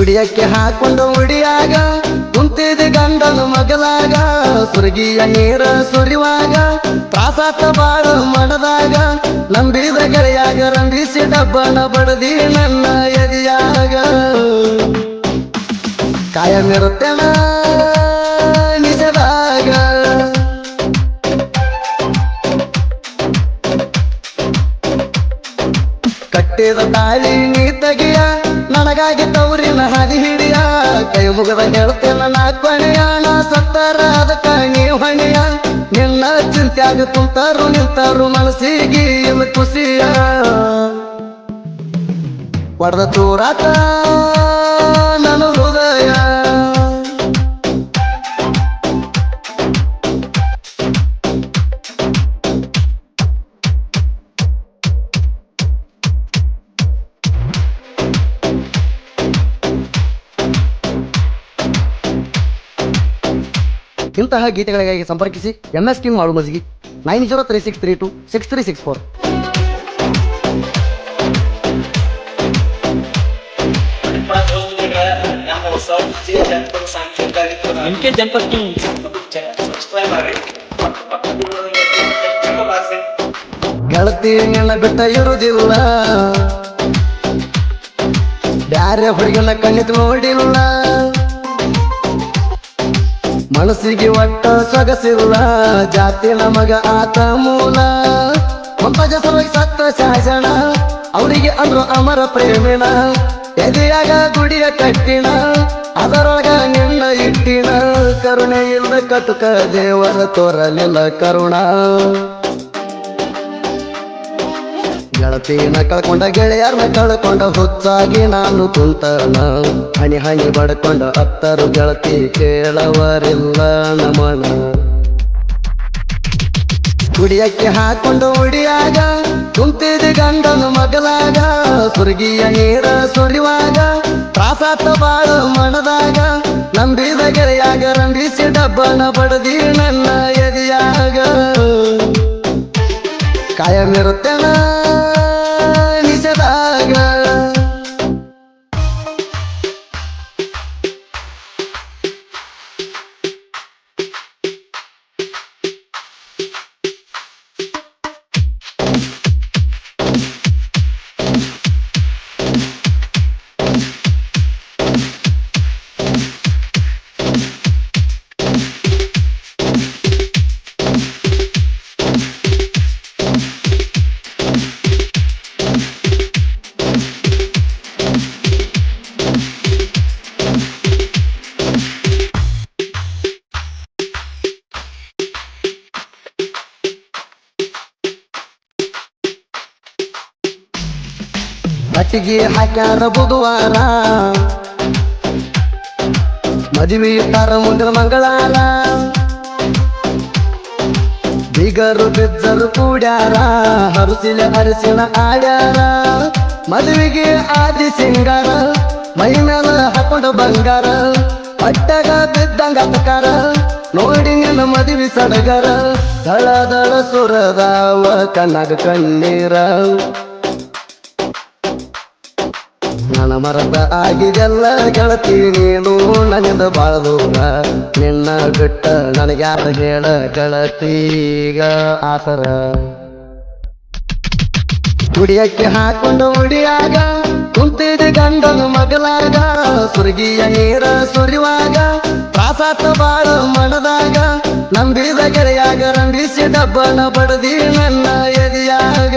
ಉಡಿಯಕ್ಕೆ ಹಾಕೊಂಡು ಉಡಿಯಾಗ ಕುಂತಿದ ಗಂಡನು ಮಗಲಾಗ ಸುರಗಿಯ ನೀರ ಸುರಿವಾಗ ತ್ರಾಸಾತ ಬಾಳು ಮಡದಾಗ, ನಂಬಿದ ಗೆಳೆಯಾಗ ರಂಭಿಸಿ ಡಬ್ಬನ ಬಡದಿ ನನ್ನ ಎದಿಯಾಗ. ಕಾಯಮಿರುತ್ತೇನ ನಿಜದಾಗ? ಕಟ್ಟಿದ ತಾಳಿ ನೀ ತೆಗಿಯ, ನನಗಾಗಿ ತವರಿನ ಹಾದಿ ಹಿಡಿಯ ಕೈ ಮುಗದ ಹೇಳ್ತೇನ ನಾ ಕೊನೆಯ ನಾ ಸತ್ತಾರ ಅದಕ್ಕ ನೀ ಹೊಣೆಯ. ನಿನ್ನ ಚಿಂತ್ಯಾಗ ಕುಂತಾರು, ನಿಂತಾರು ಮನಸ್ಸಿಗೆ ಎಲ್ಲ ಖುಷಿಯ? ಒಡೆದ ತೂರಾತ ನನ್ನ ಇಂತಹ ಗೀತೆಗಳಿಗಾಗಿ ಸಂಪರ್ಕಿಸಿ ಎಂ ಎಸ್ ಕಿಂಗ್ ಮಾಡು ಮಜ್ಗಿ nine zero three six three two six three six four M K ಜಂಪಟ್ಟಿ ಗೆಳತಿ ನಿನ್ನ ಬಿಟ್ಟ ಇರುವುದಿಲ್ಲ ಬ್ಯಾರೆ ಹುಡುಗನ ಕಣ್ಣಿತ್ ನೋಡಿಲ್ಲ ಮನಸ್ಸಿಗೆ ಒಟ್ಟ ಸೊಗಸಿಲ್ಲ ಜಾತಿ ನಮಗ ಆತ ಮೂಲ. ಮಂಪಜ ಸಲುವಾಗಿ ಸತ್ತ ಶಾಸನ, ಅವರಿಗೆ ಅಂದ್ರು ಅಮರ ಪ್ರೇಮಿನ. ಎದೆಯಾಗ ಗುಡಿಯ ಕಟ್ಟಿನ, ಅದರೊಳಗ ನಿನ್ನ ಇಟ್ಟಿನ. ಕರುಣೆ ಇಲ್ಲ ಕಟುಕ ದೇವರ ತೋರಲಿಲ್ಲ ಕರುಣ. ಗೆಳತಿನ ಕಳ್ಕೊಂಡ ಗೆಳೆಯರ್ನ ಕಳ್ಕೊಂಡ ಹುಚ್ಚಾಗಿ ನಾನು ಕುಂತನ. ಹನಿ ಹನಿ ಬಡ್ಕೊಂಡ ಅತ್ತರು ಗೆಳತಿ ಕೇಳವರಿಲ್ಲ ನಮನ. ಕುಡಿಯಕ್ಕೆ ಹಾಕೊಂಡು ಉಡಿಯಾಗ ಕುಂತಿದ ಗಂಡನ ಮಗಲಾಗ, ಸುರ್ಗಿಯ ನೀರ ಸುರಿವಾಗ ತ್ರಾಸಾತ ಬಾಳ ಮಣದಾಗ, ನಂಬಿದ ಗೆಳೆಯಾಗ ರಂಭಿಸಿ ಡಬ್ಬನ ಬಡದಿ ನನ್ನ ಎದಿಯಾಗ. ಕಾಯಮಿರುತ್ತೇನ ಕಟ್ಟಿಗೆ ಹಾಕ್ಯಾರ ಬುಧವಾರ. ಮದುವೆ ಇಟ್ಟಾರ ಮುಂದಿನ ಮಂಗಳಾರ ಬಿಗರು ಬಿದ್ದರು ಕೂಡ್ಯಾರ ಹರಸಿನ ಅರಸಿನ ಆಡ್ಯಾರ ಮದುವೆಗೆ ಆದಿ ಸಿಂಗಾರ, ಮೈ ಮೇಲೆ ಹಾಕೊಂಡು ಬಂಗಾರ. ಪಟ್ಟಗ ಬಿದ್ದಂಗ ಅಪಕಾರ ನೋಡಿ ನಿನ್ನ ಮದುವೆ ಸಡಗರ. ದಳ ದಳ ಸುರದಾವ ಕಣ್ಣಾಗ ನನ್ನ ಮರದ ಆಗಿದೆಲ್ಲ ಗೆಳತಿ ನೀನು ನನ್ನಿಂದ ಬಾಳ ದೂರ. ನಿನ್ನ ಬಿಟ್ಟ ನನಗ್ಯಾರ ಹೇಳ ಗೆಳತೀಗ ಆಸರ. ಕುಡಿಯಕ್ಕೆ ಹಾಕೊಂಡು ಉಡಿಯಾಗ ಕುಂತಿದ ಗಂಡನ ಮಗಲಾಗ ಸುರ್ಗಿಯ ನೀರ ಸುರಿವಾಗ ಪ್ರಾಸಾತ ಬಾಳ ಮಡದಾಗ ನಂಬಿದ ಗೆರೆಯಾಗ ರಂಭಿಸಿ ಡಬ್ಬನ ಬಡದಿ ನನ್ನ ಎದಿಯಾಗ.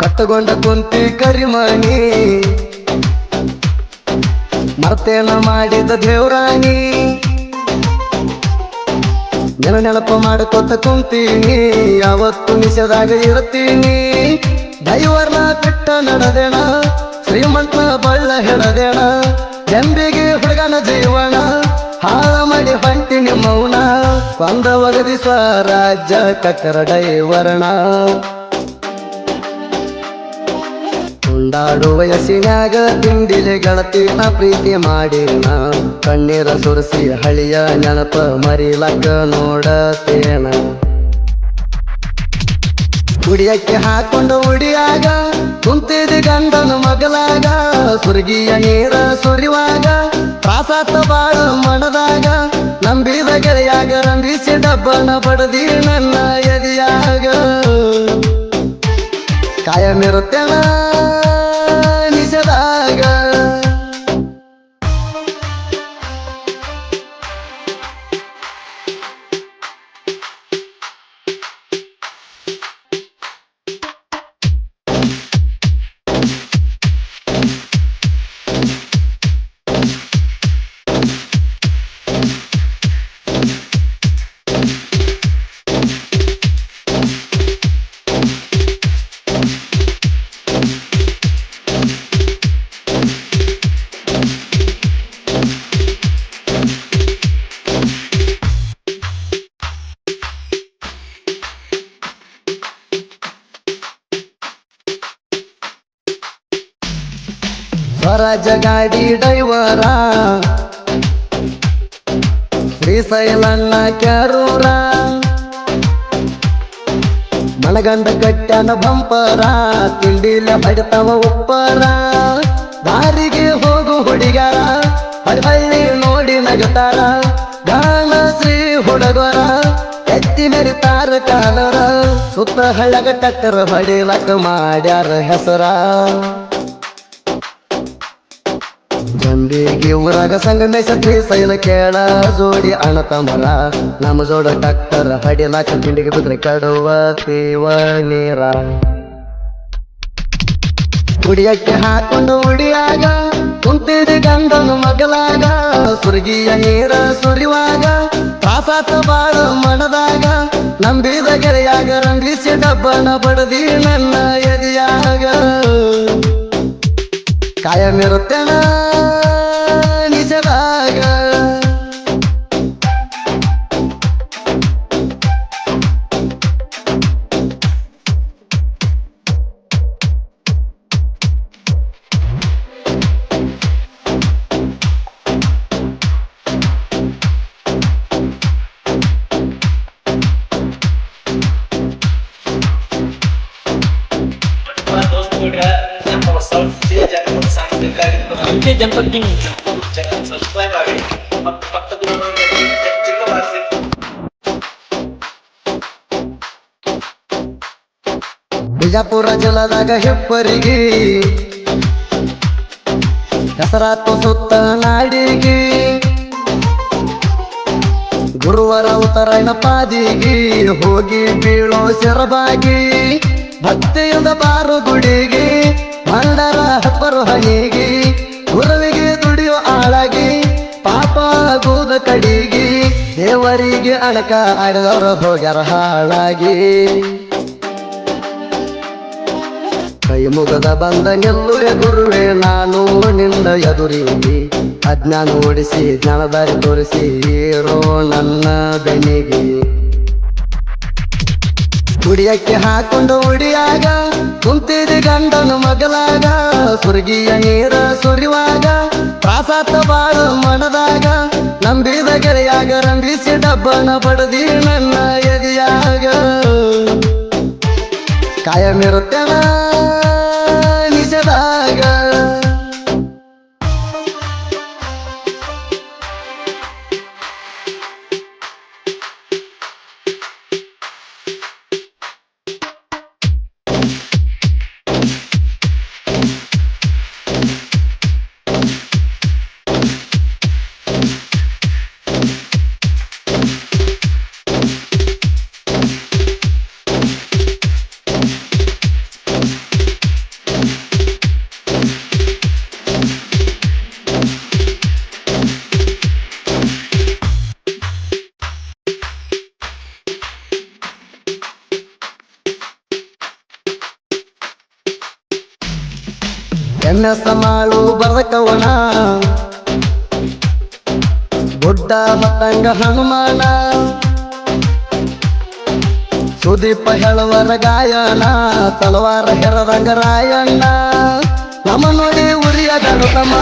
ಕಟ್ಟಗೊಂಡ ಕುಂತಿ ಕರಿಮಣಿ. ಮರ್ತೇನ ಮಾಡಿದ ದೇವ್ರಾಣಿ. ನೆನ ನೆನಪ ಮಾಡ್ಕೊತ ಕುಂತೀನಿ, ಯಾವತ್ತು ನಿಷೇಧಾಗ ಇರ್ತೀನಿ. ದೈವರ್ನ ಕಟ್ಟ ನಡದೇಣ, ಶ್ರೀಮಂತನ ಬಳ್ಳ ಹೆಣದೇಣ ಜಂಬಿಗೆ ಹುಡುಗನ ಜೀವನ, ಹಾಳ ಮಾಡಿ ಹೊಂಟಿನಿ ಮೌನ ಕೊಂದ ಒಗದಿ ಸ್ವರಾಜ್ಯ ಕಕ್ಕರ ಡೈವರ್ಣ. ಉಂಡಾಡು ವಯಸ್ಸಿನಾಗ ತಿಂಡಿಲೆ ಗೆಳತಿನ ಪ್ರೀತಿ ಮಾಡಿನ ಕಣ್ಣೀರ ಸುರಿಸಿ ಹಳಿಯ ನೆನಪ ಮರಿಲಕ್ಕ ನೋಡತೇನ. ಉಡಿಯಕ್ಕೆ ಹಾಕೊಂಡು ಉಡಿಯಾಗ ಕುಂತಿದ ಗಂಡನ ಮಗಲಾಗ, ಸುರ್ಗಿಯ ನೀರ ಸುರಿವಾಗ ಪ್ರಾಸಾತ ಬಾಳ ಮಣದಾಗ, ನಂಬಿದ ಗೆಳೆಯಾಗ ರಂಭಿಸಿ ಡಬ್ಬನ ಬಡದಿ ನನ್ನ ಎದಿಯಾಗ. ಕಾಯಮಿರುತ್ತೇನ? ಸ್ವರಾಜ ಗಾಡಿ ಡೈವರ ಶ್ರೀಶೈಲಣ್ಣ ಕ್ಯಾರೂರ. ಮಣಗಂಡ ಕಟ್ಟನ ಬಂಪರ. ತಿಂಡಿಲ ಬಡತವ ಉಪ್ಪರ. ದಾರಿಗೆ ಹೋಗು ಹುಡುಗರ ಹಳ್ಳಿ ನೋಡಿ ನಗತಾರ. ಗಾನ ಶ್ರೀ ಹುಡುಗರ. ಎತ್ತಿ ಮೆರಿತಾರ ಕಾಲರ. ಸುತ್ತ ಹಳ್ಳಗ ಟಕ್ಕರ ಹೊಡಿಲಕ್ಕ ಮಾಡ್ಯಾರ ಹೆಸರ. ಗಂಡಿಗೆ ಊರಾಗ ಸಂಗಮೇಶ ಸೈನ ಕೇಳ ಜೋಡಿ ಅಣ ತಮ್ಮರ. ನಮ್ಮ ಜೋಡ ಟಕ್ಕರ ಹಡಿಲಾಕ ತಿಂಡಿಗೆ ಬಿದ್ರೆ ಕಡುವ ಸೇವ ನೀರ ಕುಡಿಯಕ್ಕೆ ಹಾಕೊಂಡು ಉಡಿಯಾಗ, ಕುಂತಿದ ಗಂಡನ ಮಗಲಾಗ, ಸುರ್ಗಿಯ ನೀರ ಸುರಿವಾಗ ತಾಸಾತ ಬಾಳ ಮಣದಾಗ ನಂಬಿದ ಗೆರೆಯಾಗ ರಂಗಿಸಿ ಡಬ್ಬನ ಬಡದಿ ನನ್ನ ಎದಿಯಾಗ. ಕಾಯಮಿರುತ್ತೇನ ನಿಜದಾಗ ಪಕ್ಕದ ಬಿಜಾಪುರ ಜಿಲ್ಲದಾಗ ಹೆಪ್ಪರಿಗೆ ಹೆಸರಾತು ಸುತ್ತ ನಾಡಿಗೆ, ಗುರುವಾರ ಉತ್ತರಾಯಣ ಪಾದಿಗೆ ಹೋಗಿ ಬೀಳೋ ಸೆರಬಾಗಿ ಭಕ್ತಿಯಿಂದ ಬಾರು ಗುಡಿಗೆ. ಅಣಕ ಆಡಿದವರು ಹೋಗ್ಯಾರ ಹಾಳಾಗಿ. ಕೈ ಮುಗದ ಬಂದ ನಿಲ್ಲುವೆ ಗುರುವೆ, ನಾನು ನಿಂದ ಎದುರಿಗೆ ಅಜ್ಞಾನ ಓಡಿಸಿ, ಜ್ಞಾನದಾರಿ ತೋರಿಸಿ ಏರೋ ನನ್ನ ಬೆನಿಗೆ. ಕುಡಿಯಕ್ಕೆ ಹಾಕೊಂಡು ಉಡಿಯಾಗ, ಕುಂತಿದೆ ಗಂಡನು ಮಗಲಾಗ, ಸುರ್ಗಿಯ ನೀರ ಸುರಿವಾಗ ಪ್ರಾಸಾತ ಬಾಳು ಮಣದಾಗ ನಂಬಿದ ಗೆಳೆಯಾಗ ರಂಭಿಸಿ ಡಬ್ಬನ ಪಡೆದಿ ನನ್ನ ಎದಿಯಾಗ. ಕಾಯಮಿರುತ್ತೇನ ಎನ್ನ ಸಮಾಳು ಬರಕವಣ ಗುಡ್ಡ ಬತ್ತಂಗ ಹನುಮಾನ. ಸುದೀಪ ಹೇಳುವರ ಗಾಯನ, ತಲವಾರ ಹೆರರಂಗ ರಾಯಣ್ಣ. ನಮ್ಮ ನೋಡಿ ಉರಿಯದ ತಮ್ಮ